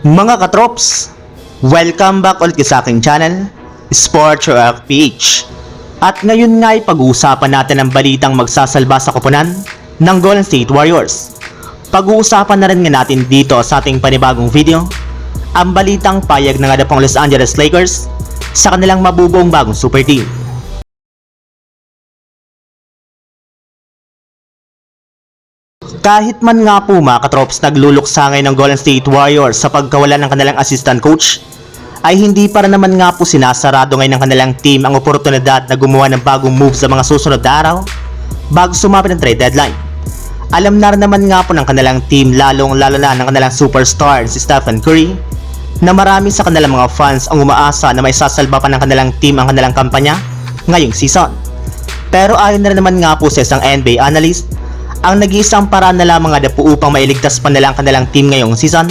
Mga katrops, welcome back ulit sa aking channel, Sports Rock PH. At ngayon nga ay pag-uusapan natin ang balitang magsasalba sa koponan ng Golden State Warriors. Pag-uusapan na rin nga natin dito sa ating panibagong video, ang balitang payag ng nga pong Los Angeles Lakers sa kanilang mabubuong bagong super team. Kahit man nga po mga katrops nagluluksa ngayon ng Golden State Warriors sa pagkawala ng kanilang assistant coach, ay hindi para naman nga po sinasarado ngayon ng kanilang team ang oportunidad na gumawa ng bagong move sa mga susunod araw bago sumapit ng trade deadline. Alam na rin naman nga po ng kanilang team lalong lalo na ng kanilang superstar si Stephen Curry na marami sa kanilang mga fans ang umaasa na may sasalba pa ng kanilang team ang kanilang kampanya ngayong season. Pero ayon na naman nga po sa isang NBA analyst, ang nag-iisang paraan na lamang nga po upang mailigtas pa nila ang kanilang team ngayong season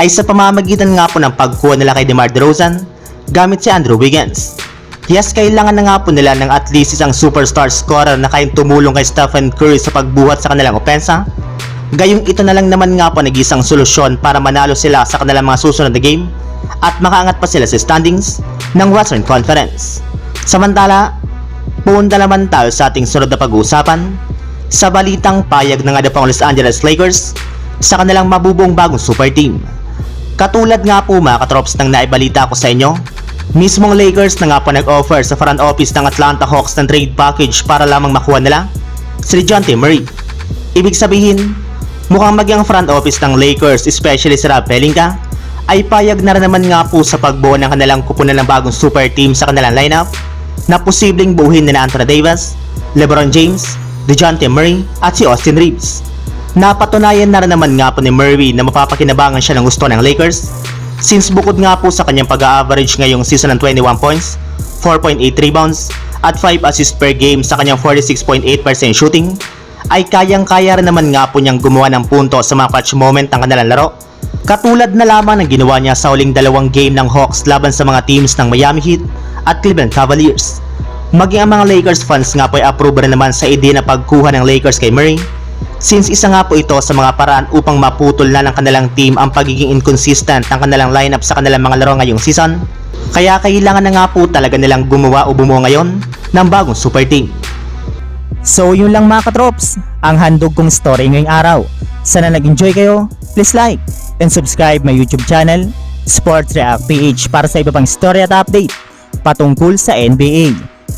ay sa pamamagitan nga po ng pagkuha nila kay DeMar DeRozan gamit si Andrew Wiggins. Yes, kailangan na nga po nila ng at least isang superstar scorer na kayang tumulong kay Stephen Curry sa pagbuhat sa kanilang opensa. Gayong ito na lang naman nga po nag-isang solusyon para manalo sila sa kanilang mga susunod na game at makaangat pa sila sa standings ng Western Conference. Samantala, punta naman tayo sa ating sunod na pag-uusapan sa balitang payag ng nga pang Los Angeles Lakers sa kanilang mabubong bagong super team. Katulad nga po mga katrops ng naibalita ko sa inyo, mismong Lakers na nga po nag-offer sa front office ng Atlanta Hawks ng trade package para lamang makuha nila si DeJounte Murray. Ibig sabihin, mukhang maging front office ng Lakers, especially si Rob Pelinka, ay payag na rin naman nga po sa pagbuo ng kanilang kupunan ng bagong super team sa kanilang lineup na posibleng buuhin ni Anthony Davis, LeBron James, DeJounte Murray at si Austin Reeves. Napatunayan na rin naman nga po ni Murray na mapapakinabangan siya ng gusto ng Lakers since bukod nga po sa kanyang pag-average ngayong season ng 21 points, 4.8 rebounds at 5 assists per game sa kanyang 46.8% shooting ay kayang-kaya rin naman nga po niyang gumawa ng punto sa mga clutch moment ng kanilang laro. Katulad na lamang ng ginawa niya sa uling dalawang game ng Hawks laban sa mga teams ng Miami Heat at Cleveland Cavaliers. Maging ang mga Lakers fans nga po ay approve rin naman sa ideya na pagkuha ng Lakers kay Murray since isa nga po ito sa mga paraan upang maputol na ng kanilang team ang pagiging inconsistent ng kanilang lineup sa kanilang mga laro ngayong season. Kaya kailangan na nga po talaga nilang gumawa o bumuo ngayon ng bagong super team. So yun lang mga katrops, ang handog kong story ngayong araw. Sana nag-enjoy kayo, please like and subscribe my YouTube channel, Sports React PH para sa iba pang story at update patungkol sa NBA.